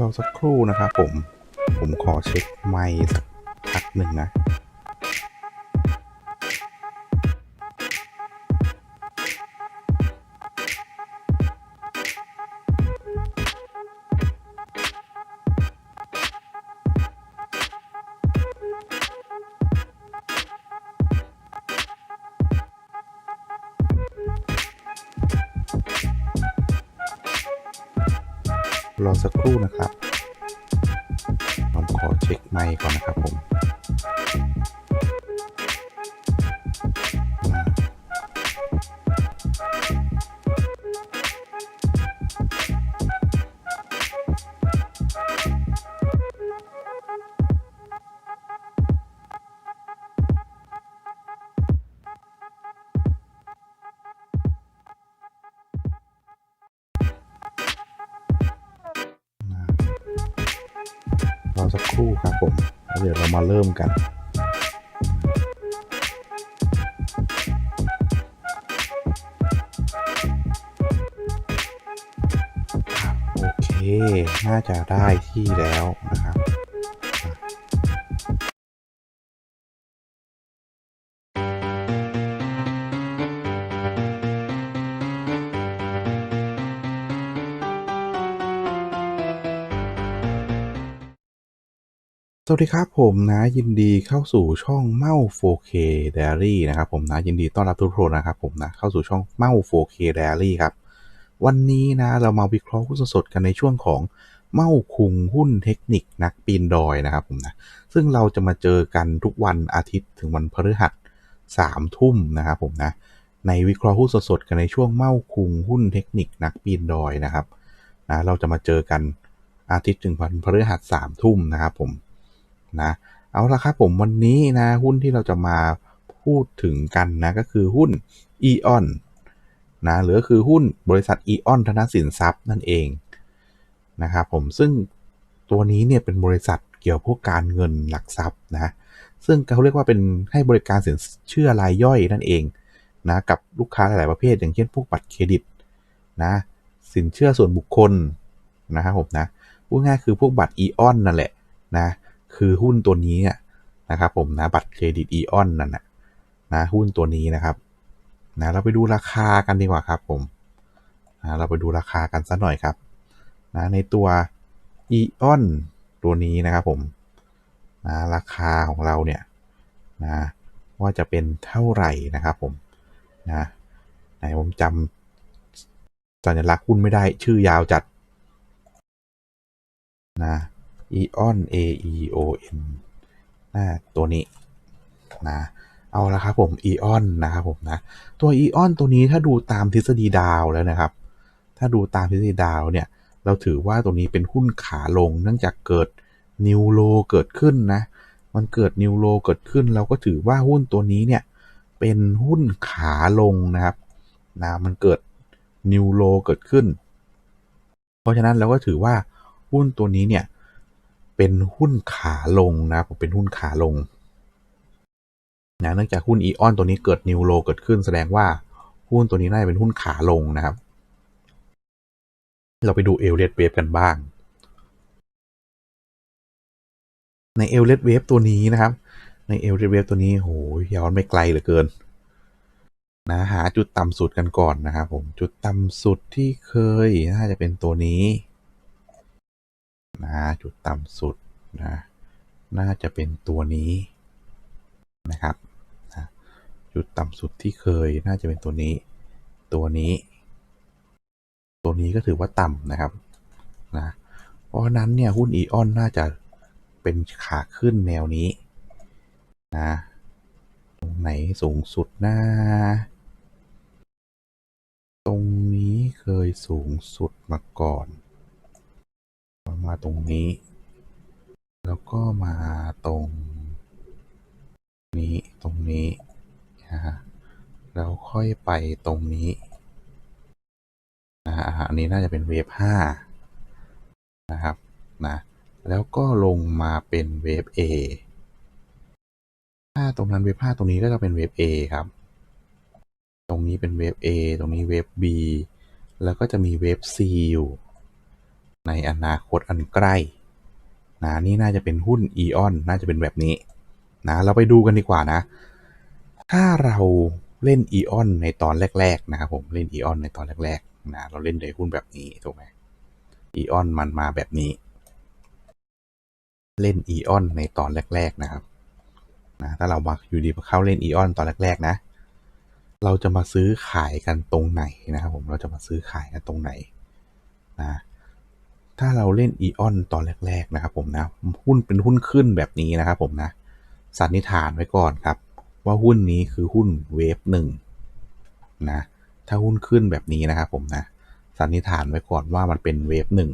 รอสักครู่นะครับผม ผมขอเช็คไมค์สักพักหนึ่งนะ รอสักครู่นะครับผมขอเช็คไมค์ก่อนนะครับผม สักครู่ครับผมแล้วเดี๋ยวเรามาเริ่มกันโอเคน่าจะได้ที่แล้วนะครับ วัสดีครับผมนะยินดีเข้าสู่ช่องเมา 4K Diary นะครับผมนะยินดีต้อนรับทุกคนนะครับผมนะเข้าสู่ช่องเมา 4K Diary ครับวันนี้นะเรามาวิเคราะห์หุ้นสดกันในช่วงของเมาคุงหุ้นเทคนิคนักปีนดอยนะครับผมนะซึ่งเราจะมาเจอกันทุกวันอาทิตย์ถึงวันพฤหัสสามทุ่มนะครับผมนะในวิเคราะห์หุ้นสดกันในช่วงเมาคุงหุ้นเทคนิคนักปีนดอยนะครับนะเราจะมาเจอกันอาทิตย์ถึงวันพฤหัสสามทุ่มนะครับผม นะเอาละครับผมวันนี้นะหุ้นที่เราจะมาพูดถึงกันนะก็คือหุ้น e o n นนะหรือคือหุ้นบริษัท e o n ธนสินทรัพย์นั่นเองนะครับผมซึ่งตัวนี้เนี่ยเป็นบริษัทเกี่ยวพวกการเงินหลักทรัพย์นะซึ่งเขาเรียกว่าเป็นให้บริการสินเชื่อรายย่อยนั่นเองนะกับลูกค้าหลายๆประเภท อย่างเช่นพวกบัตรเครดิตนะสินเชื่อส่วนบุคคลนะครับผมนะพูดง่ายคือพวกบัตร e o n นั่นแหละนะ คือหุ้นตัวนี้นะครับผมนะบัตรเครดิตอีออนนั่นนะนะหุ้นตัวนี้นะครับนะเราไปดูราคากันดีกว่าครับผมนะเราไปดูราคากันสักหน่อยครับนะในตัวอีออนตัวนี้นะครับผมนะราคาของเราเนี่ยนะว่าจะเป็นเท่าไหร่นะครับผมนะไหนผมจำสัญลักษณ์หุ้นไม่ได้ชื่อยาวจัดนะ Eon A E O N นะตัวนี้นะเอาละครับผม Eon นะครับผมนะตัว Eon ตัวนี้ถ้าดูตามทฤษฎีดาวแล้วนะครับ ถ้าดูตามทฤษฎีดาวเนี่ยเราถือว่าตัวนี้เป็นหุ้นขาลง เนื่องจากเกิดนิวโลเกิดขึ้นนะมันเกิดนิวโลเกิดขึ้น เราก็ถือว่าหุ้นตัวนี้เนี่ยเป็นหุ้นขาลงนะครับนะมันเกิดนิวโลเกิดขึ้น เพราะฉะนั้นเราก็ถือว่าหุ้นตัวนี้เนี่ย เป็นหุ้นขาลงนะครับผมเป็นหุ้นขาลงนะเนื่องจากหุ้นอีออนตัวนี้เกิดนิวโลเกิดขึ้นแสดงว่าหุ้นตัวนี้น่าจะเป็นหุ้นขาลงนะครับ เราไปดูเอลเลดเวฟกันบ้าง ในเอลเลดเวฟตัวนี้นะครับ ในเอลเลดเวฟตัวนี้โหย้อนไม่ไกลเหลือเกินนะหาจุดต่ำสุดกันก่อนนะครับผมจุดต่ำสุดที่เคยน่าจะเป็นตัวนี้ นะจุดต่ำสุดนะน่าจะเป็นตัวนี้นะครับนะจุดต่ำสุดที่เคยน่าจะเป็นตัวนี้ ตัวนี้ ตัวนี้ก็ถือว่าต่ำนะครับนะเพราะนั้นเนี่ยหุ้นอีออนน่าจะเป็นขาขึ้นแนวนี้นะตรงไหนสูงสุดนะตรงนี้เคยสูงสุดมาก่อน มาตรงนี้ แล้วก็มาตรง นี้ตรงนี้นะฮะแล้วค่อยไปตรงนี้นะฮะอันนี้น่าจะเป็นเวฟห้านะครับนะแล้วก็ลงมาเป็นเวฟ A ถ้าตรงนั้นเวฟห้าตรงนี้ก็จะเป็นเวฟ A ครับ ตรงนี้เป็นเวฟ A ตรงนี้เวฟ B แล้วก็จะมีเวฟ C อยู่ ในอนาคตอันใกล้นะนี่น่าจะเป็นหุ้นอีออนน่าจะเป็นแบบนี้นะเราไปดูกันดีกว่านะ ถ้าเราเล่นอีออนในตอนแรก ๆ นะครับผมเล่นอีออนในตอนแรกๆนะเราเล่นในหุ้นแบบนี้ถูกไหมอีออนมันมาแบบนี้ เล่นอีออนในตอนแรก ๆ นะครับนะถ้าเรามาอยู่ดีมาเข้าเล่นอีออนตอนแรก ๆ นะ เราจะมาซื้อขายกันตรงไหนนะครับผมเราจะมาซื้อขายกันตรงไหนนะ ถ้าเราเล่นอีออนตอนแรก ๆ นะครับผมนะ หุ้นเป็นหุ้นขึ้นแบบนี้นะครับผมนะ สันนิษฐานไว้ก่อนครับ ว่าหุ้นนี้คือหุ้นเวฟหนึ่งนะ ถ้าหุ้นขึ้นแบบนี้นะครับผมนะ สันนิษฐานไว้ก่อนว่ามันเป็นเวฟหนึ่ง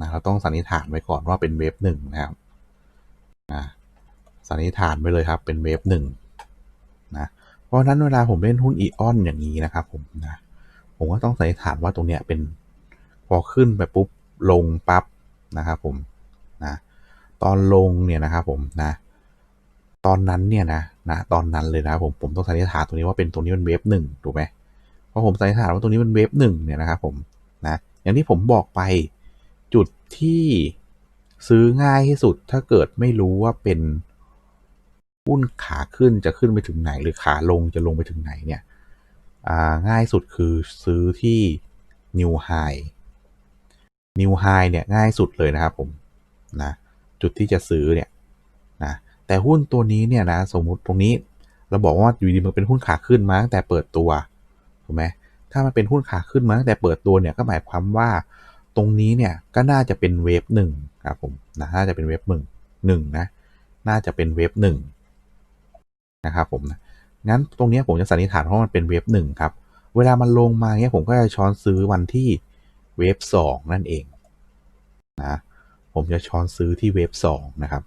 นะ เราต้องสันนิษฐานไว้ก่อนว่าเป็นเวฟหนึ่งนะครับนะสันนิษฐานไว้เลยครับเป็นเวฟหนึ่งนะ เพราะฉะนั้นเวลาผมเล่นหุ้นอีออนอย่างนี้นะครับผมนะ ผมก็ต้องสันนิษฐานว่าตรงเนี้ยเป็น พอขึ้นไปปุ๊บลงปั๊บนะครับผมนะตอนลงเนี่ยนะครับผมนะตอนนั้นเนี่ยนะนะตอนนั้นเลยนะผมผมต้องสันนิษฐานตรงนี้ว่าเป็นตรงนี้เป็นเวฟหนึ่งถูกไหมเพราะผมสันนิษฐานว่าตรงนี้เป็นเวฟหนึ่งเนี่ยนะครับผมนะอย่างที่ผมบอกไปจุดที่ซื้อง่ายที่สุดถ้าเกิดไม่รู้ว่าเป็นหุ้นขาขึ้นจะขึ้นไปถึงไหน หรือขาลงจะลงไปถึงไหนเนี่ยง่ายสุดคือซื้อที่ new high เนี่ยง่ายสุดเลยนะครับผมนะจุดที่จะซื้อเนี่ยนะแต่หุ้นตัวนี้เนี่ยนะสมมุติตรงนี้เราบอกว่าอยู่ดีมันเป็นหุ้นขาขึ้นมาตั้งแต่เปิดตัวถูกไหมถ้ามันเป็นหุ้นขาขึ้นมาตั้งแต่เปิดตัวเนี่ยก็หมายความว่าตรงนี้เนี่ยก็น่าจะเป็นเวฟหนึ่งครับผมนะน่าจะเป็นเวฟหนึ่งหนึ่งนะน่าจะเป็นเวฟหนึ่งนะครับผมนะงั้นตรงนี้ผมจะสันนิษฐานว่ามันเป็นเวฟหนึ่งครับ เวลามันลงมาเนี่ยผมก็จะช้อนซื้อวันที่ เวฟสองนั่นเองนะผมจะช้อนซื้อที่เวฟสองนะครับ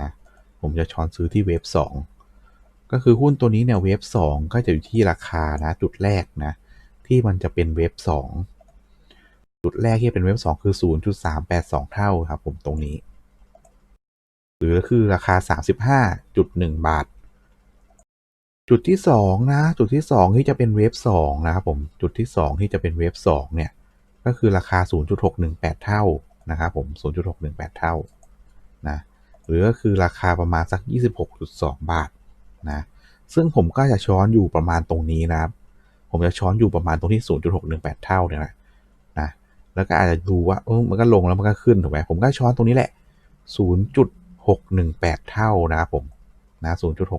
นะผมจะช้อนซื้อที่เวฟสองก็คือหุ้นตัวนี้เนี่ยเวฟสองก็จะอยู่ที่ราคานะจุดแรกนะที่มันจะเป็นเวฟสองจุดแรกที่เป็นเวฟสองคือ 0.382 เท่าครับผมตรงนี้ หรือคือราคา 35.1 บาทจุดที่สองนะ จุดที่สองที่จะเป็นเวฟสองนะครับผม จุดที่สองที่จะเป็นเวฟสองเนี่ย ก็คือราคา 0.618 เท่านะครับผม 0.618 เท่านะหรือก็คือราคาประมาณสัก 26.2 บาทนะซึ่งผมก็จะช้อนอยู่ประมาณตรงนี้นะครับ ผมจะช้อนอยู่ประมาณตรงที่ 0.618 เท่าเนี่ยนะนะแล้วก็อาจจะดูว่าเออมันก็ลงแล้วมันก็ขึ้นถูกไหมผมก็ช้อนตรงนี้แหละ 0.618 เท่านะครับผมนะ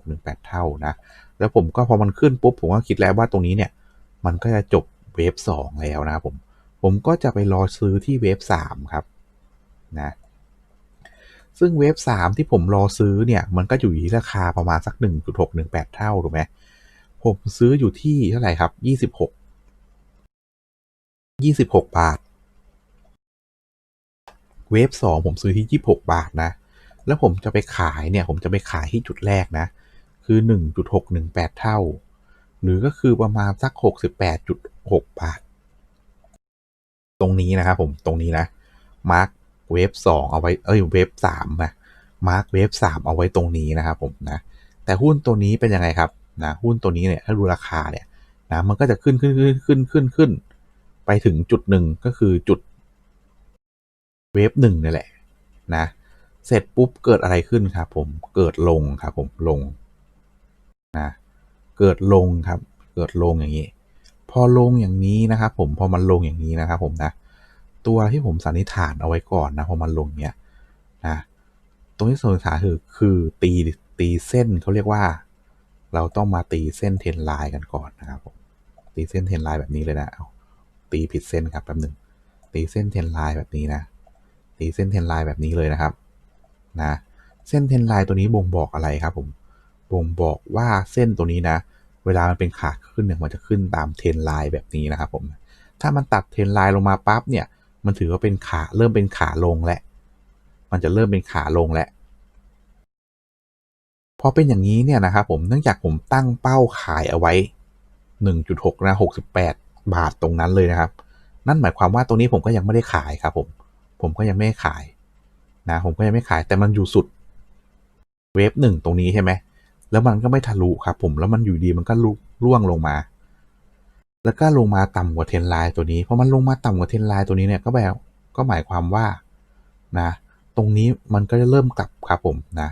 0.618 เท่านะ แล้วผมก็พอมันขึ้นปุ๊บผมก็คิดแล้วว่าตรงนี้เนี่ย มันก็จะจบเวฟ2แล้วนะครับผม ผมก็จะไปรอซื้อที่เวฟ3ครับนะซึ่งเวฟ3ที่ผมรอซื้อเนี่ย มันก็อยู่ที่ราคาประมาณสัก 1.618 เท่าถูกไหมผมซื้ออยู่ที่เท่าไหร่ครับ 26 26 บาท เวฟ2ผมซื้อที่ 26 บาทนะ แล้วผมจะไปขายเนี่ย ผมจะไปขายที่จุดแรกนะ คือ 1.618 เท่า หรือก็คือประมาณสัก 68.6 บาท ตรงนี้นะครับผมตรงนี้นะมาร์กเวฟ2เอาไว้เอ้ยเวฟ3นะมาร์กเวฟ3เอาไว้ตรงนี้นะครับผมนะแต่หุ้นตัวนี้เป็นยังไงครับนะหุ้นตัวนี้เนี่ยถ้าดูราคาเนี่ยนะมันก็จะขึ้นขึ้นขึ้นขึ้นขึ้นขึ้นไปถึงจุดหนึ่งก็คือจุดเวฟหนึ่งนี่แหละนะเสร็จปุ๊บเกิดอะไรขึ้นครับผมเกิดลงครับผมลงนะเกิดลงครับเกิดลงอย่างนี้ พอลงอย่างนี้นะครับผมพอมันลงอย่างนี้นะครับผมนะตัวที่ผมสันนิษฐานเอาไว้ก่อนนะพอมันลงเนี้ยนะตรงที่สันนิษฐานคือคือตีตีเส้นเขาเรียกว่า เราต้องมาตีเส้นเทนไลน์กันก่อนนะครับผมตีเส้นเทนไลน์แบบนี้เลยนะเอาตีผิดเส้นครับแป๊บหนึ่งตีเส้นเทนไลน์แบบนี้นะตีเส้นเทนไลน์แบบนี้เลยนะครับนะเส้นเทนไลน์ตัวนี้บ่งบอกอะไรครับผมบ่งบอกว่าเส้นตัวนี้นะ เวลามันเป็นขาขึ้นเนี่ยมันจะขึ้นตามเทรนไลน์แบบนี้นะครับผมถ้ามันตัดเทรนไลน์ลงมาปั๊บเนี่ย มันถือว่าเป็นขาเริ่มเป็นขาลงแล้วมันจะเริ่มเป็นขาลงแล้วพอเป็นอย่างนี้เนี่ยนะครับผมเนื่องจากผมตั้งเป้าขายเอาไว้ 1.6นะ68 บาทตรงนั้นเลยนะครับ นั่นหมายความว่าตรงนี้ผมก็ยังไม่ได้ขายครับผม ผมก็ยังไม่ได้ขายนะผมก็ยังไม่ขายแต่มันอยู่สุดเวฟหนึ่งตรงนี้ใช่ไหม แล้วมันก็ไม่ทะลุครับผมแล้วมันอยู่ดีมันก็ลุร่วงลงมา แล้วก็ลงมาต่ำกว่าเทนไลน์ตัวนี้พอมันลงมาต่ำกว่าเทนไลน์ตัวนี้เนี่ยก็แบบก็หมายความว่านะตรงนี้มันก็จะเริ่มกลับครับผมนะ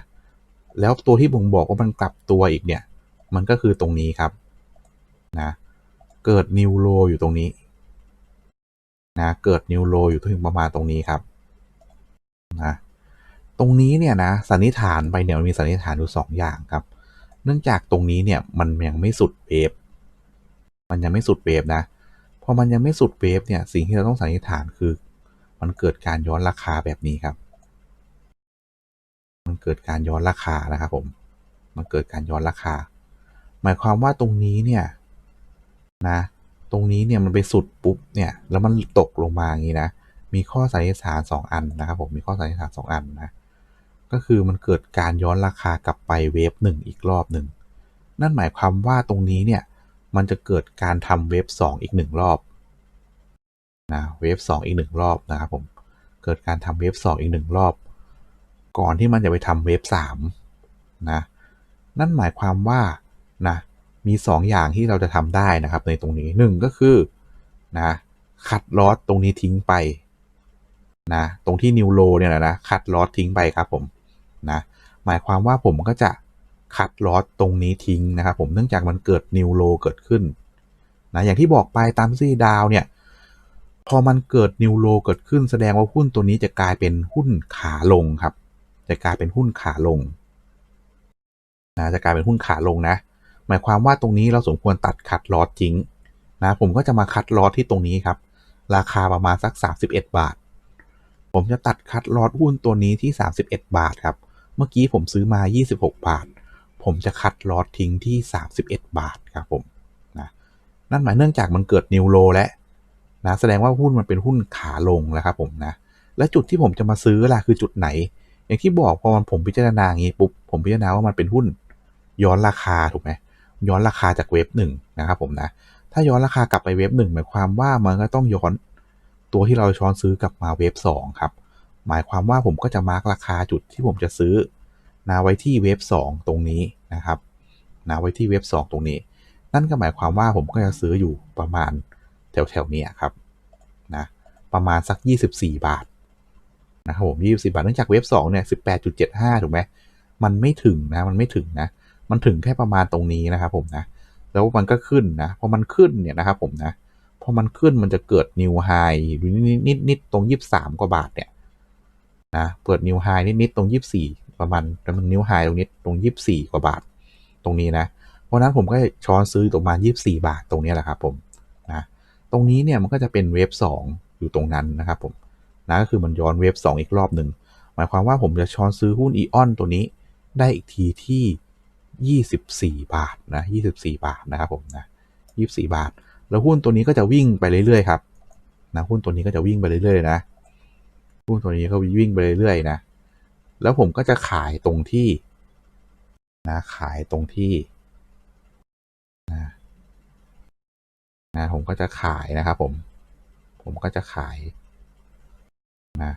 แล้วตัวที่บ่งบอกว่ามันกลับตัวอีกเนี่ย มันก็คือตรงนี้ครับนะเกิดนิวโรอยู่ตรงนี้นะเกิดนิวโรอยู่ถึงประมาณตรงนี้ครับนะตรงนี้เนี่ยนะสันนิษฐานไปเนี่ยมันมีสันนิษฐานอยู่สองอย่างครับ เนื่องจากตรงนี้เนี่ยมันยังไม่สุดเวฟมันยังไม่สุดเวฟนะพอมันยังไม่สุดเวฟเนี่ยสิ่งที่เราต้องสันนิษฐานคือ มันเกิดการย้อนราคาแบบนี้ครับ มันเกิดการย้อนราคานะครับผม มันเกิดการย้อนราคา หมายความว่าตรงนี้เนี่ยนะตรงนี้เนี่ยมันไปสุดปุ๊บเนี่ยแล้วมันตกลงมาอย่างนี้นะมีข้อสันนิษฐานสองอันนะครับผมมีข้อสันนิษฐานสองอันนะ ก็คือมันเกิดการย้อนราคากลับไปเวฟหนึ่งอีกรอบหนึ่งนั่นหมายความว่าตรงนี้เนี่ยมันจะเกิดการทำเวฟสองอีกหนึ่งรอบนะเวฟสองอีกหนึ่งรอบนะครับผมเกิดการทำเวฟสองอีกหนึ่งรอบ ก่อนที่มันจะไปทำเวฟสามนะนั่นหมายความว่านะมี 2 อย่างที่เราจะทำได้นะครับในตรงนี้ 1 ก็คือนะคัดลอสตรงนี้ทิ้งไปนะตรงที่นิวโรเนี่ยนะนะคัดลอสทิ้งไปครับผม นะหมายความว่าผมก็จะคัดลอสตรงนี้ทิ้งนะครับผมเนื่องจากมันเกิดนิวโรเกิดขึ้นนะอย่างที่บอกไปตามซี่ดาวเนี่ยพอมันเกิดนิวโรเกิดขึ้นแสดงว่าหุ้นตัวนี้จะกลายเป็นหุ้นขาลงครับ จะกลายเป็นหุ้นขาลงนะจะกลายเป็นหุ้นขาลงนะ หมายความว่าตรงนี้เราสมควรตัดคัดลอสทิ้งนะผมก็จะมาคัดลอสที่ตรงนี้ครับ ราคาประมาณสัก 31 บาท ผมจะตัดคัดลอสหุ้นตัวนี้ที่ 31 บาทครับ เมื่อกี้ผมซื้อมา 26 บาท ผมจะคัดลอสทิ้งที่ 31 บาทครับผมนะนั่นหมายเนื่องจากมันเกิดนิวโลแล้วนะแสดงว่าหุ้นมันเป็นหุ้นขาลงแล้วครับผมนะและจุดที่ผมจะมาซื้อล่ะคือจุดไหน อย่างที่บอกพอมันผมพิจารณาอย่างนี้ปุ๊บผมพิจารณาว่ามันเป็นหุ้นย้อนราคาถูกไหมย้อนราคาจากเว็บหนึ่งนะครับผมนะถ้าย้อนราคากลับไปเว็บหนึ่งหมายความว่ามันก็ต้องย้อนตัวที่เราช้อนซื้อกลับมาเว็บสองครับ หมายความว่าผมก็จะมาร์กราคาจุดที่ผมจะซื้อนาไว้ที่เว็บสองตรงนี้นะครับนาไว้ที่เว็บสองตรงนี้ นั่นก็หมายความว่าผมก็จะซื้ออยู่ประมาณแถวแถวนี้ครับนะประมาณสัก 24 บาทนะครับผม24บาทเนื่องจากเว็บ2เนี่ย18.75ถูกไหมมันไม่ถึงนะ มันไม่ถึงนะ มันถึงแค่ประมาณตรงนี้นะครับผมนะ แล้วมันก็ขึ้นนะ พอมันขึ้นเนี่ยนะครับผมนะ พอมันขึ้นมันจะเกิดนิวไฮนิดนิดนิดตรง23กว่าบาทเนี่ย นะเปิดนิวไฮนิดนิดตรง 24 ประมาณมันนิวไฮตรงนี้ตรง 24 กว่าบาท ตรงนี้นะ เพราะนั้นผมก็ช้อนซื้อตรงมา24 บาทตรงนี้แหละครับผมนะตรงนี้เนี่ยมันก็จะเป็นเวฟ2อยู่ตรงนั้นนะครับผมนะก็คือมันย้อนเวฟ2อีกรอบหนึ่งหมายความว่าผมจะช้อนซื้อหุ้นอีออนตัวนี้ได้อีกทีที่ 24 บาทนะ 24 บาทนะครับผมนะ 24 บาท แล้วหุ้นตัวนี้ก็จะวิ่งไปเรื่อยๆครับนะหุ้นตัวนี้ก็จะวิ่งไปเรื่อยๆนะ หุ้นตัวนี้ก็วิ่งไปเรื่อยๆนะ แล้วผมก็จะขายตรงที่นะขายตรงที่นะนะผมก็จะขายนะครับผม ผมก็จะขายนะ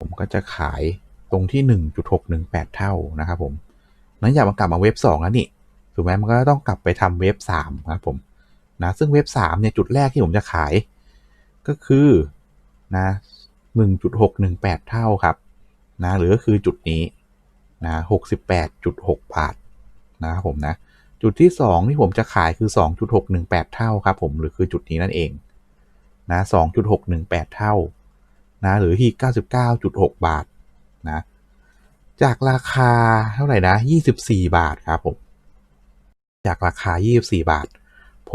ผมก็จะขายตรงที่ 1.618 เท่านะครับผมนั้นอยากมากลับมาเว็บ 2 แล้วนี่ ถูกไหมมันก็ต้องกลับไปทำเว็บ 3 ครับผม นะซึ่งเว็บ3เนี่ยจุดแรกที่ผมจะขาย ก็คือนะ1.618 เท่าครับนะหรือก็คือจุดนี้นะ68.6 บาทนะครับผมนะจุดที่ 2 ที่ผมจะขายคือ 2.618 เท่าครับผมหรือคือจุดนี้นั่นเองนะ2.618 เท่านะหรือที่ 99.6 บาทนะจากราคาเท่าไหร่นะ 24 บาทครับผมจากราคา 24 บาท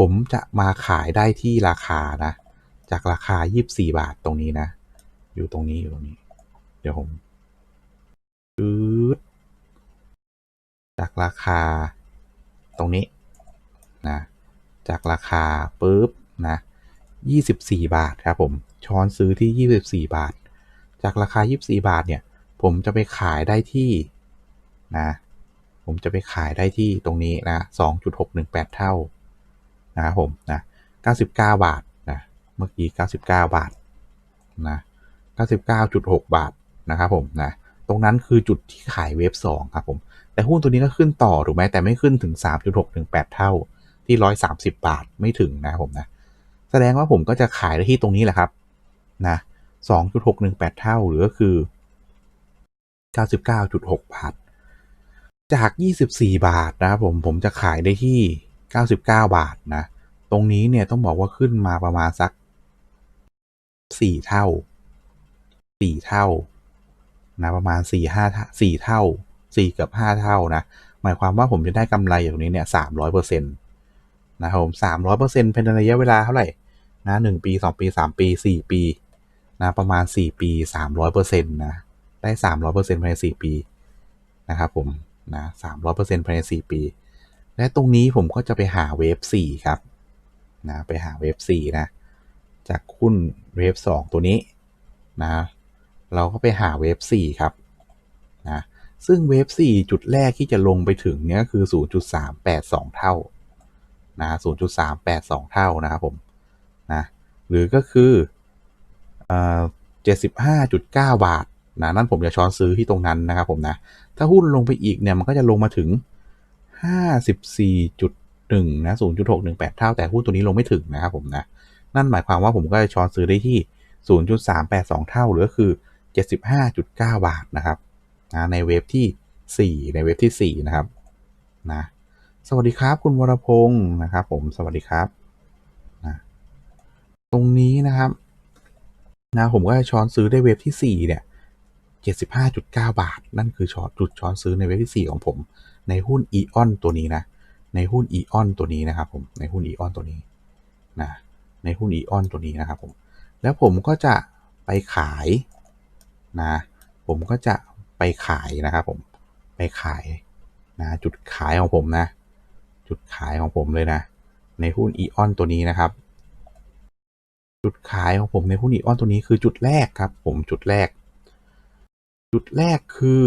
ผมจะมาขายได้ที่ราคานะ จากราคา 24 บาทตรงนี้นะ อยู่ตรงนี้อยู่ตรงนี้ เดี๋ยวผมชืดจากราคาตรงนี้นะ จากราคาปุ๊บนะ 24 บาทครับผม ช้อนซื้อที่ 24 บาท จากราคา 24 บาทเนี่ย ผมจะไปขายได้ที่นะ ผมจะไปขายได้ที่ตรงนี้นะ 2.618 เท่า นะครับผมนะ99 บาทนะเมื่อกี้ 99 บาทนะ99.6 บาทนะครับผมนะตรงนั้นคือจุดที่ขายเวฟ2ครับผมแต่หุ้นตัวนี้ก็ขึ้นต่อถูกไหมแต่ไม่ขึ้นถึง 3.618เท่าที่ 130 บาทไม่ถึงนะครับผมนะแสดงว่าผมก็จะขายได้ที่ตรงนี้แหละครับนะ2.618 เท่าหรือก็คือ 99.6 บาท จาก 24 บาทนะครับผมผมจะขายได้ที่ 99 บาทนะ ตรงนี้เนี่ยต้องบอกว่าขึ้นมาประมาณสัก 4 เท่า 4 เท่านะประมาณ 4 5 4 เท่า4เกือบ5 เท่านะ หมายความว่าผมจะได้กำไรอย่างนี้เนี่ย300%นะครับผม300%เป็นระยะเวลาเท่าไหร่นะ1ปี 2 ปี 3 ปี 4 ปีนะประมาณ 4 ปี 300%นะได้ 300%ภายใน 4 ปีนะครับผมนะ300%ภายใน 4 ปี และตรงนี้ผมก็จะไปหาเวฟ4ครับนะไปหาเวฟ4นะ จากหุ้นเวฟ2ตัวนี้นะ เราก็ไปหาเวฟ4ครับนะซึ่งเวฟ4จุดแรกที่จะลงไปถึงเนี้ยคือ 0.382 เท่านะ0.382 เท่านะครับผมนะหรือก็คือเอ่อ75.9 บาทนะนั่นผมจะช้อนซื้อที่ตรงนั้นนะครับผมนะ ถ้าหุ้นลงไปอีกเนี่ยมันก็จะลงมาถึง 54.1นะ0.618 เท่า แต่หุ้นตัวนี้ลงไม่ถึงนะครับผมนะ นั่นหมายความว่าผมก็จะช้อนซื้อได้ที่ 0.382 เท่า หรือคือ 75.9 บาทนะครับนะในเวฟที่ 4 ในเวฟที่ 4 นะครับนะสวัสดีครับคุณวรพงศ์นะครับผมสวัสดีครับนะตรงนี้นะครับนะผมก็จะช้อนซื้อได้เวฟที่ 4 เนี่ย 75.9 บาท นั่นคือช็อตจุดช้อนซื้อในเวฟที่ 4 ของผม ในหุ้นอีออนตัวนี้นะ ในหุ้นอีออนตัวนี้นะครับผม ในหุ้นอีออนตัวนี้นะ ในหุ้นอีออนตัวนี้นะครับผม แล้วผมก็จะไปขายนะ ผมก็จะไปขายนะครับผม ไปขายนะจุดขายของผมนะ จุดขายของผมเลยนะ ในหุ้นอีออนตัวนี้นะครับจุดขายของผมในหุ้นอีออนตัวนี้คือจุดแรกครับ ผมจุดแรก จุดแรกคือ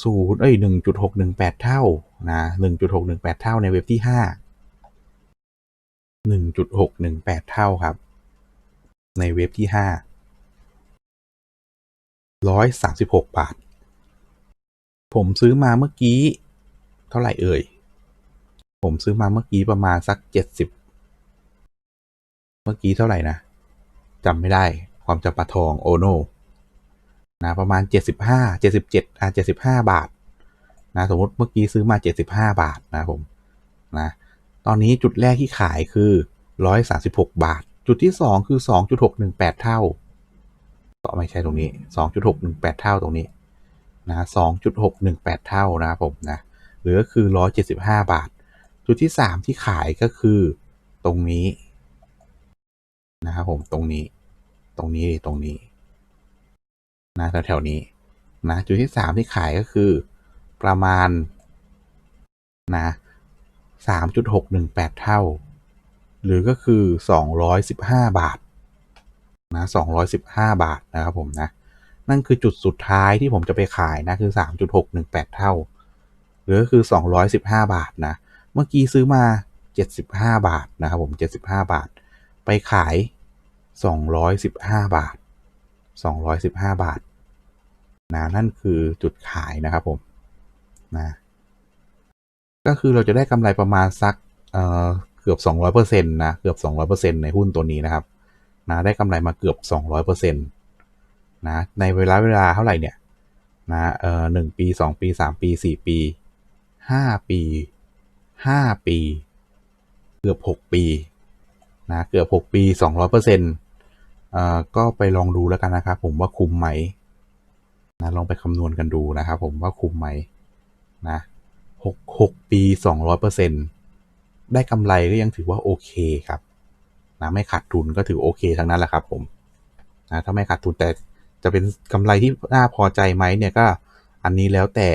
ศูนย์เอ้ยหนึ่งจุดหกหนึ่งแปดเท่านะหนึ่งจุดหกหนึ่งแปดเท่าในเว็บที่ห้าหนึ่งจุดหกหนึ่งแปดเท่าครับ ในเว็บที่ห้าร้อยสามสิบหกบาท ผมซื้อมาเมื่อกี้ เท่าไหร่เอ่ย ผมซื้อมาเมื่อกี้ประมาณสักเจ็ดสิบเมื่อกี้เท่าไหร่นะจำไม่ได้ความจำปาทองโอโน นะประมาณ 75 77อะ75 บาทนะสมมติเมื่อกี้ซื้อมา 75 บาทนะผมนะตอนนี้จุดแรกที่ขายคือ 136 บาท จุดที่ 2 คือ 2.618 เท่าต่อไม่ใช่ตรงนี้ 2.618 เท่าตรงนี้นะ2.618 เท่านะครับผมนะหรือก็คือ 175 บาท จุดที่ 3 ที่ขายก็คือตรงนี้นะครับผมตรงนี้ตรงนี้ตรงนี้ นะแถวๆนี้นะจุดที่สามที่ขายก็คือประมาณนะสามจุดหกหนึ่งแปดเท่า หรือก็คือสองร้อยสิบห้าบาทนะสองร้อยสิบห้าบาทนะครับผมนะนั่นคือจุดสุดท้ายที่ผมจะไปขายนะคือสามจุดหกหนึ่งแปดเท่า หรือก็คือสองร้อยสิบห้าบาทนะเมื่อกี้ซื้อมาเจ็ดสิบห้าบาทนะครับผมเจ็ดสิบห้าบาท ไปขายสองร้อยสิบห้าบาท 215 บาทนะนั่นคือจุดขายนะครับผมนะก็คือเราจะได้กำไรประมาณสักเเกือบ 200%นะเกือบ 200%ในหุ้นตัวนี้นะครับนะได้กำไรมาเกือบ 200%นะในเวลาเวลาเท่าไหร่เนี่ยนะเอ่อหนึ่งปี 2 ปี 3 ปี 4 ปี 5 ปี 5 ปี เกือบ 6 ปีนะเกือบ 6 ปี 200%เอ่อ ก็ไปลองดูแล้วกันนะครับผมว่าคุ้มไหมนะลองไปคำนวณกันดูนะครับผมว่าคุ้มไหมนะหกหกปีสองร้อยเปอร์เซ็นได้กำไรก็ยังถือว่าโอเคครับนะไม่ขาดทุนก็ถือโอเคทั้งนั้นแหละครับผมนะถ้าไม่ขาดทุนแต่จะเป็นกำไรที่น่าพอใจไหมเนี่ยก็อันนี้แล้วแต่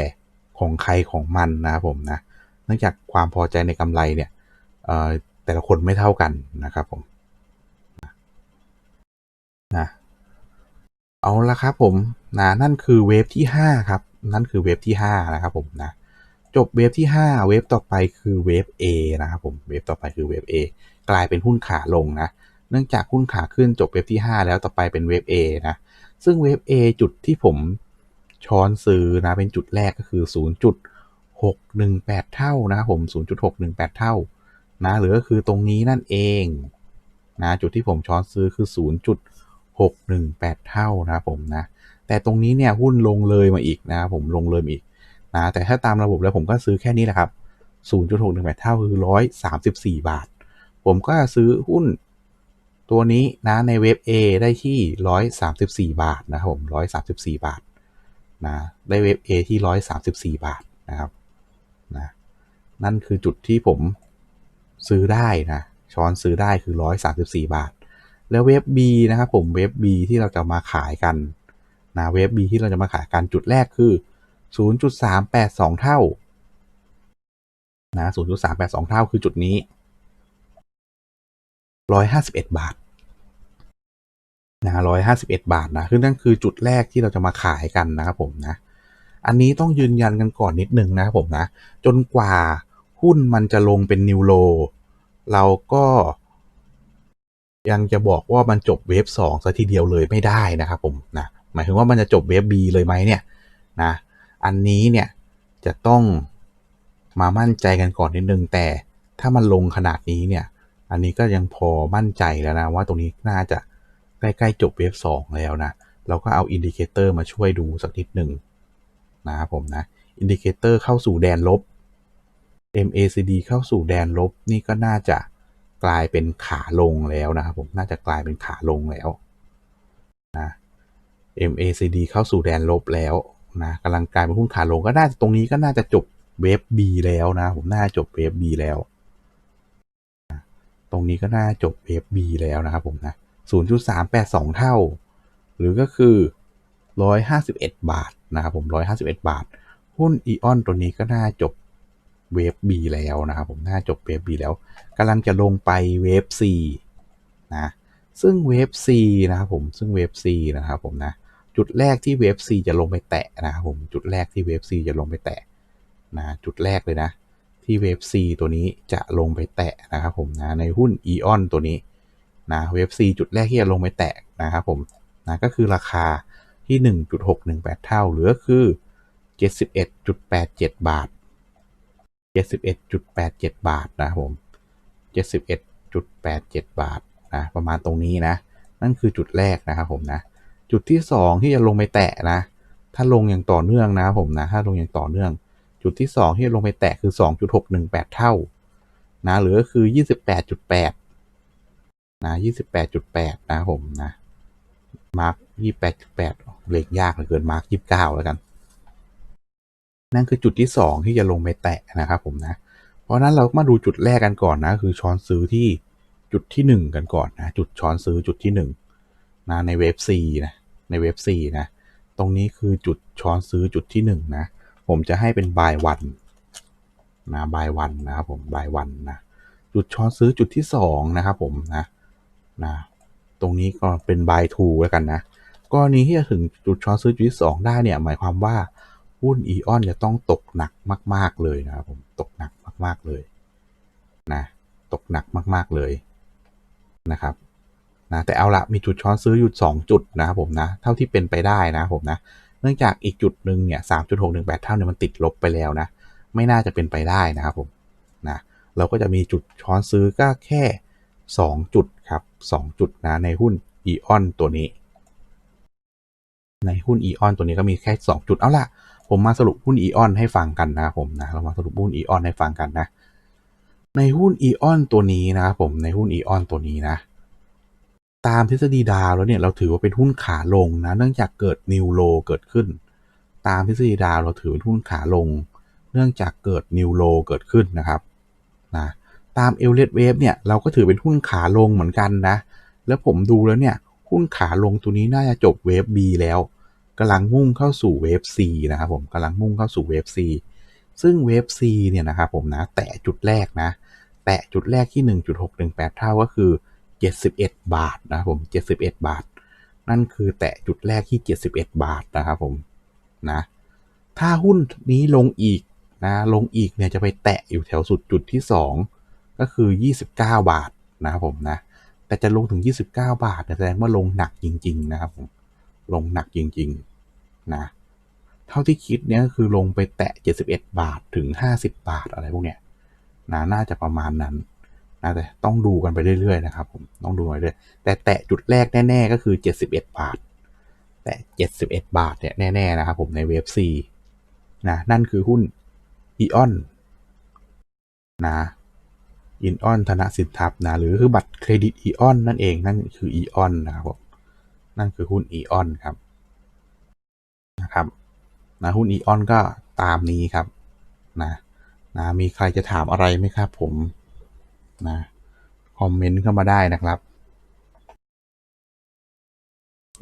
ของใครของมันนะครับผมนะเนื่องจากความพอใจในกำไรเนี่ยแต่ละคนไม่เท่ากันนะครับผม นะเอาละครับผมนะนั่นคือเวฟที่ 5 ครับ นั่นคือเวฟที่ 5 นะครับผมนะจบเวฟที่ 5 เวฟต่อไปคือเวฟ A นะครับผมเวฟต่อไปคือเวฟ A กลายเป็นหุ้นขาลงนะเนื่องจากหุ้นขาขึ้นจบเวฟที่ 5 แล้วต่อไปเป็นเวฟ A นะซึ่งเวฟ A จุดที่ผมช้อนซื้อนะเป็นจุดแรกก็คือ 0.618 เท่านะครับผม 0.618 เท่านะหรือก็คือตรงนี้นั่นเองนะจุดที่ผมช้อนซื้อคือ 0.618 เท่านะครับผมนะ แต่ตรงนี้เนี่ยหุ้นลงเลยมาอีกนะครับผมลงเลยอีกนะแต่ถ้าตามระบบแล้วผมก็ซื้อแค่นี้แหละครับ 0.618 เท่าคือ 134 บาท ผมก็ซื้อหุ้นตัวนี้นะในเว็บ A ได้ที่ 134 บาทนะครับผม 134 บาทนะได้เว็บ A ที่ 134 บาทนะครับนะนั่นคือจุดที่ผมซื้อได้นะช้อนซื้อได้คือ 134 บาท แล้วเว็บ B นะครับผมเว็บ B ที่เราจะมาขายกันนะเว็บ B ที่เราจะมาขายกันจุดแรกคือ 0.382 เท่านะ0.382 เท่าคือจุดนี้ 151 บาทนะ151 บาทนะคือนั่นคือจุดแรกที่เราจะมาขายกันนะครับผมนะอันนี้ต้องยืนยันกันก่อนนิดนึงนะครับผมนะจนกว่าหุ้นมันจะลงเป็นนิวโลเราก็ ยังจะบอกว่ามันจบเวฟสองซะทีเดียวเลยไม่ได้นะครับผมนะหมายถึงว่ามันจะจบเวฟ B เลยไหมเนี่ยนะอันนี้เนี่ยจะต้องมามั่นใจกันก่อนนิดนึงแต่ถ้ามันลงขนาดนี้เนี่ย อันนี้ก็ยังพอมั่นใจแล้วนะ ว่าตรงนี้น่าจะใกล้ๆจบเวฟสองแล้วนะ เราก็เอาอินดิเคเตอร์มาช่วยดูสักนิดหนึ่งนะครับผมนะ อินดิเคเตอร์เข้าสู่แดนลบ MACD เข้าสู่แดนลบนี่ก็น่าจะ กลายเป็นขาลงแล้วนะครับผมน่าจะกลายเป็นขาลงแล้วนะ MACD เข้าสู่แดนลบแล้วนะกำลังกลายเป็นหุ้นขาลงก็น่าจะตรงนี้ก็น่าจะจบเวฟ B แล้วนะ ผมน่าจบเวฟ B แล้ว ตรงนี้ก็น่าจบเวฟ B แล้วนะครับผมนะ 0.382 เท่า หรือก็คือ 151 บาทนะครับผม 151 บาท หุ้นอีออนตัวนี้ก็น่าจบ เวฟ B แล้วนะครับผมน่าจบเวฟ B แล้วกำลังจะลงไปเวฟ C นะซึ่งเวฟ C นะครับผมซึ่งเวฟ C นะครับผมนะจุดแรกที่เวฟ C จะลงไปแตะนะครับผมจุดแรกที่เวฟ C จะลงไปแตะนะจุดแรกเลยนะที่เวฟ C ตัวนี้จะลงไปแตะนะครับผมนะในหุ้นอีออนตัวนี้นะเวฟ C จุดแรกที่จะลงไปแตะนะครับผมนะก็คือราคาที่ 1.618 เท่า หรือก็คือ 71.87 บาท 71.87 บาทนะครับผม 71.87 บาทนะประมาณตรงนี้นะ นั่นคือจุดแรกนะครับผมนะ จุดที่ 2 ที่จะลงไปแตะนะ ถ้าลงอย่างต่อเนื่องนะครับผมนะถ้าลงอย่างต่อเนื่อง จุดที่ 2 ที่จะลงไปแตะคือ 2.618 เท่านะหรือก็คือ 28.8นะ28.8 นะครับผมนะมาร์ก28.8เลขยากเหลือเกินมาร์ก29 แล้วกัน นั่นคือจุดที่ 2 ที่จะลงไปแตะนะครับผมนะ เพราะนั้นเรามาดูจุดแรกกันก่อนนะ คือช้อนซื้อที่จุดที่ 1 กันก่อนนะ จุดช้อนซื้อจุดที่1นะในเว็บ C นะในเว็บ C นะ ตรงนี้คือจุดช้อนซื้อจุดที่1นะ ผมจะให้เป็น buy one นะ buy one นะครับผม buy one นะ จุดช้อนซื้อจุดที่ 2 นะครับผมนะนะตรงนี้ก็เป็น buy two แล้วกันนะกรณีที่จะถึงจุดช้อนซื้อจุดที่ 2 ได้เนี่ยหมายความว่า หุ้นอีออนจะต้องตกหนักมาก ๆ เลยนะครับผมตกหนักมาก ๆ เลยนะตกหนักมาก ๆ เลยนะครับนะแต่เอาละมีจุดช้อนซื้ออยู่ 2 จุดนะครับผมนะเท่าที่เป็นไปได้นะครับผมนะเนื่องจากอีกจุดหนึ่งเนี่ย3.618เท่าเนี่ยมันติดลบไปแล้วนะไม่น่าจะเป็นไปได้นะครับผมนะเราก็จะมีจุดช้อนซื้อก็แค่ 2 จุดครับ 2 จุดนะในหุ้นอีออนตัวนี้ ในหุ้นอีออนตัวนี้ก็มีแค่ 2 จุดเอาล่ะ ผมมาสรุปหุ้นอีออนให้ฟังกันนะครับผมนะเรามาสรุปหุ้นอีออนให้ฟังกันนะ ในหุ้นอีออนตัวนี้นะครับผมในหุ้นอีออนตัวนี้นะ ตามทฤษฎีดาวแล้วเนี่ยเราถือว่าเป็นหุ้นขาลงนะ เนื่องจากเกิดนิวโลเกิดขึ้น ตามทฤษฎีดาวเราถือเป็นหุ้นขาลง เนื่องจากเกิดนิวโลเกิดขึ้นนะครับนะตามเอลเลดเวฟเนี่ยเราก็ถือเป็นหุ้นขาลงเหมือนกันนะ แล้วผมดูแล้วเนี่ยหุ้นขาลงตัวนี้น่าจะจบเวฟ B แล้ว กำลังมุ่งเข้าสู่เวฟ C นะครับผมกำลังมุ่งเข้าสู่เวฟ C ซึ่งเวฟ C เนี่ยนะครับผมนะแตะจุดแรกนะ แตะจุดแรกที่ 1.618 เท่าก็คือ 71 บาทนะครับผม71 บาท นั่นคือแตะจุดแรกที่ 71 บาทนะครับผมนะถ้าหุ้นนี้ลงอีกนะลงอีกเนี่ยจะไปแตะอยู่แถวสุดจุดที่ 2 ก็คือ 29 บาทนะครับผมนะแต่จะลงถึง 29 บาทแสดงว่าลงหนักจริง ๆ นะครับผม ลงหนักจริง ๆ นะ เท่าที่คิดเนี่ยก็คือลงไปแตะ 71 บาทถึง 50 บาทอะไรพวกเนี้ยนะน่าจะประมาณนั้นนะแต่ต้องดูกันไปเรื่อยๆนะครับผมต้องดูไปเรื่อยแต่แตะจุดแรกแน่ๆก็คือ 71 บาท แต่ 71 บาทเนี่ยแน่ๆนะครับผมในเว็บ C นะนั่นคือหุ้นอีออนนะอินออนธนสินทรัพย์นะหรือคือบัตรเครดิตอีออนนั่นเองนั่นคืออีออนนะครับผม นั่นคือหุ้นอีออนครับนะครับนะหุ้นอีออนก็ตามนี้ครับนะนะมีใครจะถามอะไรไหมครับผมนะคอมเมนต์เข้ามาได้นะครับ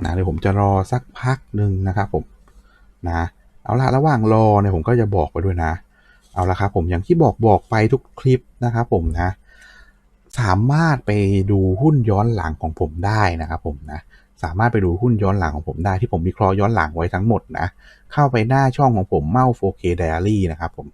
นะเดี๋ยวผมจะรอสักพักหนึ่งนะครับผมนะเอาละระหว่างรอเนี่ยผมก็จะบอกไปด้วยนะ เอาละครับผมอย่างที่บอกบอกไปทุกคลิปนะครับผมนะ สามารถไปดูหุ้นย้อนหลังของผมได้นะครับผมนะ สามารถไปดูหุ้นย้อนหลังของผมได้ที่ผมวิเคราะห์ย้อนหลังไว้ทั้งหมดนะ เข้าไปหน้าช่องของผมเมา 4K Diary นะครับผม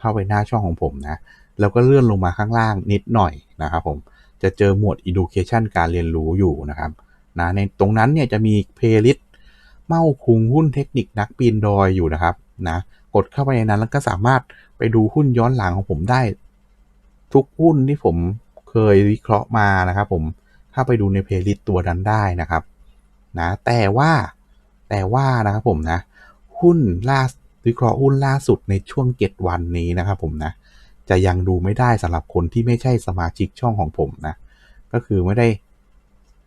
เข้าไปหน้าช่องของผมนะ แล้วก็เลื่อนลงมาข้างล่างนิดหน่อยนะครับผมจะเจอหมวด Education การเรียนรู้อยู่นะครับนะในตรงนั้นเนี่ยจะมีเพลย์ลิสต์เมาคุงหุ้นเทคนิคนักปีนดอยอยู่นะครับนะกดเข้าไปในนั้นแล้วก็สามารถไปดูหุ้นย้อนหลังของผมได้ ทุกหุ้นที่ผมเคยวิเคราะห์มานะครับ ผมเข้าไปดูในเพลย์ลิสต์ตัวนั้นได้นะครับ นะแต่ว่าแต่ว่านะครับผมนะหุ้นล่าวิเคราะห์หุ้นล่าสุดในช่วง 7 วันนี้นะครับผมนะจะยังดูไม่ได้สำหรับคนที่ไม่ใช่สมาชิกช่องของผมนะก็คือไม่ได้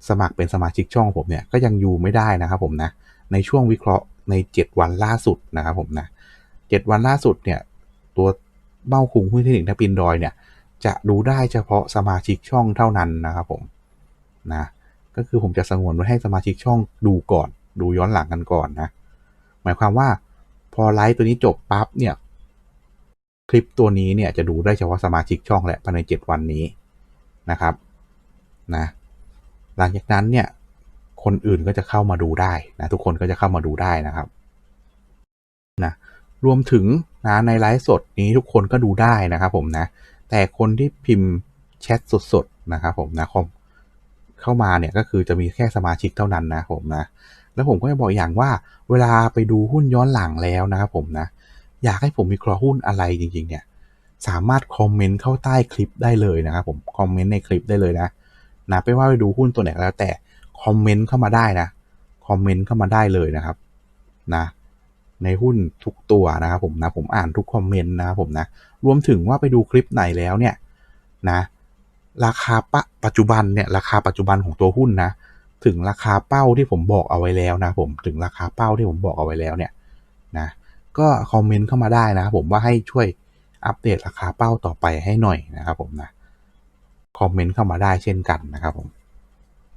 สมัครเป็นสมาชิกช่องผมเนี่ยก็ยังยูไม่ได้นะครับผมนะในช่วงวิเคราะห์ใน 7 วันล่าสุดนะครับผมนะ7วันล่าสุดเนี่ยตัวเบ้าคุงหุ้นเทคนิคนักปีนดอยเนี่ยจะดูได้เฉพาะสมาชิกช่องเท่านั้นนะครับผมนะ ก็คือผมจะสงวนไว้ให้สมาชิกช่องดูก่อน ดูย้อนหลังกันก่อนนะ หมายความว่าพอไลฟ์ตัวนี้จบปั๊บเนี่ย คลิปตัวนี้เนี่ยจะดูได้เฉพาะสมาชิกช่องแหละภายใน 7 วันนี้นะครับนะหลังจากนั้นเนี่ยคนอื่นก็จะเข้ามาดูได้นะทุกคนก็จะเข้ามาดูได้นะครับนะรวมถึงนะในไลฟ์สดนี้ทุกคนก็ดูได้นะครับผมนะแต่คนที่พิมพ์แชทสดๆนะครับผมนะคอม เข้ามาเนี่ยก็คือจะมีแค่สมาชิกเท่านั้นนะผมนะ แล้วผมก็จะบอกอย่างว่าเวลาไปดูหุ้นย้อนหลังแล้วนะครับผมนะ อยากให้ผมวิเคราะห์หุ้นอะไรจริง ๆ เนี่ย สามารถคอมเมนต์เข้าใต้คลิปได้เลยนะครับผมคอมเมนต์ในคลิปได้เลยนะนะไม่ว่าไปดูหุ้นตัวไหนก็แล้วแต่คอมเมนต์เข้ามาได้นะคอมเมนต์เข้ามาได้เลยนะครับนะในหุ้นทุกตัวนะครับผมนะผมอ่านทุกคอมเมนต์นะครับผมนะรวมถึงว่าไปดูคลิปไหนแล้วเนี่ยนะ ราคาปะปัจจุบันเนี่ยราคาปัจจุบันของตัวหุ้นนะ ถึงราคาเป้าที่ผมบอกเอาไว้แล้วนะผมถึงราคาเป้าที่ผมบอกเอาไว้แล้วเนี่ยนะก็คอมเมนต์เข้ามาได้นะผมว่าให้ช่วยอัปเดตราคาเป้าต่อไปให้หน่อยนะครับผมนะคอมเมนต์เข้ามาได้เช่นกันนะครับผม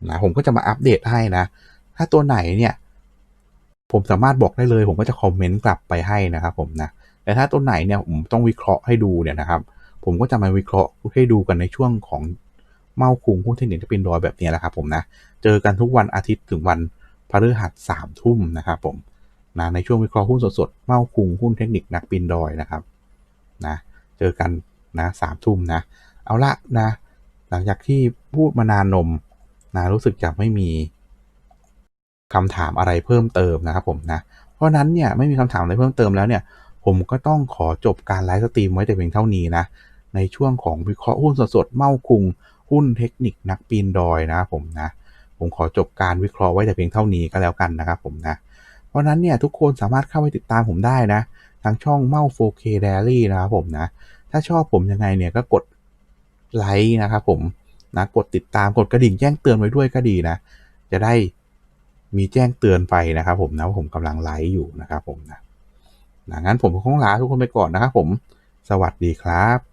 นะผมก็จะมาอัปเดตให้นะ ถ้าตัวไหนเนี่ย ผมสามารถบอกได้เลย ผมก็จะคอมเมนต์กลับไปให้นะครับผมนะแต่ถ้าตัวไหนเนี่ยผมต้องวิเคราะห์ให้ดูเนี่ยนะครับ ผมก็จะมาวิเคราะห์ให้ดูกันในช่วงของเมาคุงหุ้นเทคนิคที่เป็นรอยแบบนี้แหละครับผมนะ เจอกันทุกวันอาทิตย์ถึงวันพฤหัสสามทุ่มนะครับผมนะในช่วงวิเคราะห์หุ้นสดๆเมาคุงหุ้นเทคนิคนักปีนดอยนะครับนะเจอกันนะสามทุ่มนะ เอาละนะ หลังจากที่พูดมานานนมนะรู้สึกจะไม่มีคำถามอะไรเพิ่มเติมนะครับผมนะ เพราะนั้นเนี่ยไม่มีคำถามอะไรเพิ่มเติมแล้วเนี่ย ผมก็ต้องขอจบการไลฟ์สตรีมไว้แต่เพียงเท่านี้นะ ในช่วงของวิเคราะห์หุ้นสดๆเมาคุง หุ้นเทคนิคนักปีนดอยนะครับผมนะ ผมขอจบการวิเคราะห์ไว้แต่เพียงเท่านี้ก็แล้วกันนะครับผมนะ เพราะนั้นเนี่ยทุกคนสามารถเข้าไปติดตามผมได้นะทางช่องเมา 4K Diary นะครับผมนะ ถ้าชอบผมยังไงเนี่ยก็กดไลค์นะครับผมนะกดติดตามกดกระดิ่งแจ้งเตือนไว้ด้วยก็ดีนะ จะได้มีแจ้งเตือนไปนะครับผมนะว่าผมกำลังไลฟ์อยู่นะครับผมนะนะงั้นผมคงลาทุกคนไปก่อนนะครับผม สวัสดีครับ